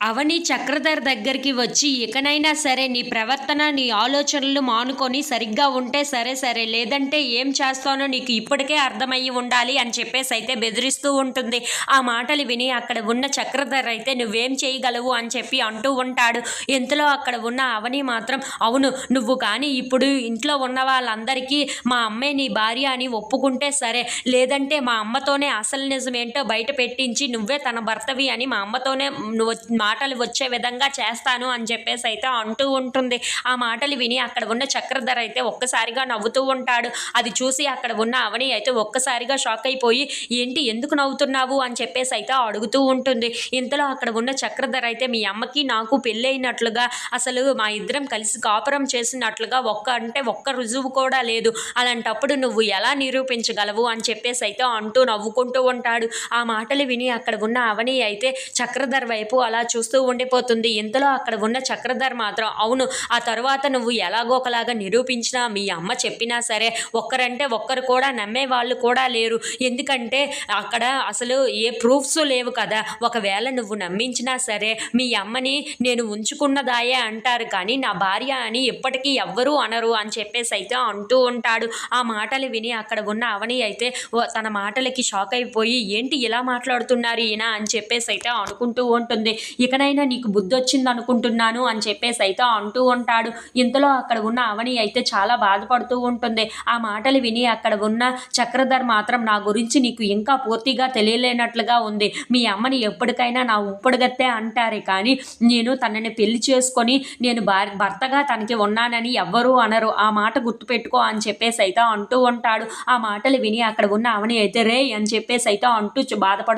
అవని చక్రధర్ దగ్గరికి వచ్చి ఇకనైనా సరే నీ ప్రవర్తన నీ ఆలోచనలు మానుకొని సరిగ్గా ఉంటే సరే సరే లేదంటే ఏం చేస్తానో నీకు ఇప్పటికే అర్థమయ్యి ఉండాలి అని చెప్పేసి అయితే బెదిరిస్తూ ఉంటుంది. ఆ మాటలు విని అక్కడ ఉన్న చక్రధర్ అయితే నువ్వేం చేయగలవు అని చెప్పి అంటూ ఉంటాడు. ఇంతలో అక్కడ ఉన్న అవని మాత్రం అవును నువ్వు కానీ ఇప్పుడు ఇంట్లో ఉన్న వాళ్ళందరికీ మా అమ్మే నీ భార్య అని ఒప్పుకుంటే సరే లేదంటే మా అమ్మతోనే అసలు నిజమేంటో బయట పెట్టించి నువ్వే తన భర్తవి అని మా అమ్మతోనే నువ్వు మాటలు వచ్చే విధంగా చేస్తాను అని చెప్పేసి అయితే అంటూ ఉంటుంది. ఆ మాటలు విని అక్కడ ఉన్న చక్రధర అయితే ఒక్కసారిగా నవ్వుతూ ఉంటాడు. అది చూసి అక్కడ ఉన్న అవని అయితే ఒక్కసారిగా షాక్ అయిపోయి ఏంటి ఎందుకు నవ్వుతున్నావు? అని చెప్పేసి అయితే అడుగుతూ ఉంటుంది. ఇంతలో అక్కడ ఉన్న చక్రధర అయితే మీ అమ్మకి నాకు పెళ్ళైనట్లుగా అసలు మా ఇద్దరం కలిసి కాపురం చేసినట్లుగా ఒక్క అంటే ఒక్క రుజువు కూడా లేదు. అలాంటప్పుడు నువ్వు ఎలా నిరూపించగలవు? అని చెప్పేసి అయితే అంటూ నవ్వుకుంటూ ఉంటాడు. ఆ మాటలు విని అక్కడ ఉన్న అవని అయితే చక్రధర వైపు అలా చూ చూస్తూ ఉండిపోతుంది. ఇంతలో అక్కడ ఉన్న చక్రధర్ మాత్రం అవును ఆ తర్వాత నువ్వు ఎలాగో ఒకలాగా నిరూపించినా మీ అమ్మ చెప్పినా సరే ఒక్కరంటే ఒక్కరు కూడా నమ్మే వాళ్ళు కూడా లేరు. ఎందుకంటే అక్కడ అసలు ఏ ప్రూఫ్స్ లేవు కదా. ఒకవేళ నువ్వు నమ్మించినా సరే మీ అమ్మని నేను ఉంచుకున్నదాయే అంటారు. కానీ నా భార్య అని ఎప్పటికీ ఎవ్వరూ అనరు అని చెప్పేసి అయితే అంటూ ఉంటాడు. ఆ మాటలు విని అక్కడ ఉన్న అవని అయితే తన మాటలకి షాక్ అయిపోయి ఏంటి ఇలా మాట్లాడుతున్నారు ఈయన? అని చెప్పేసి అయితే అనుకుంటూ ఉంటుంది. ఇకనైనా నీకు బుద్ధి వచ్చింది అనుకుంటున్నాను అని చెప్పేసి అయితే అంటూ ఉంటాడు. ఇంతలో అక్కడ ఉన్న అవని అయితే చాలా బాధపడుతూ ఉంటుంది. ఆ మాటలు విని అక్కడ ఉన్న చక్రధర్ మాత్రం నా గురించి నీకు ఇంకా పూర్తిగా తెలియలేనట్లుగా ఉంది. మీ అమ్మని ఎప్పటికైనా నా ఉంపుడుగత్తే అంటారే కానీ నేను తనని పెళ్ళి చేసుకొని నేను భర్తగా తనకి ఉన్నానని ఎవ్వరూ అనరు. ఆ మాట గుర్తుపెట్టుకో అని చెప్పేసి అయితే అంటూ ఉంటాడు. ఆ మాటలు విని అక్కడ ఉన్న అవని అయితే రే అని చెప్పేసి అయితే అంటూ బాధపడుతూ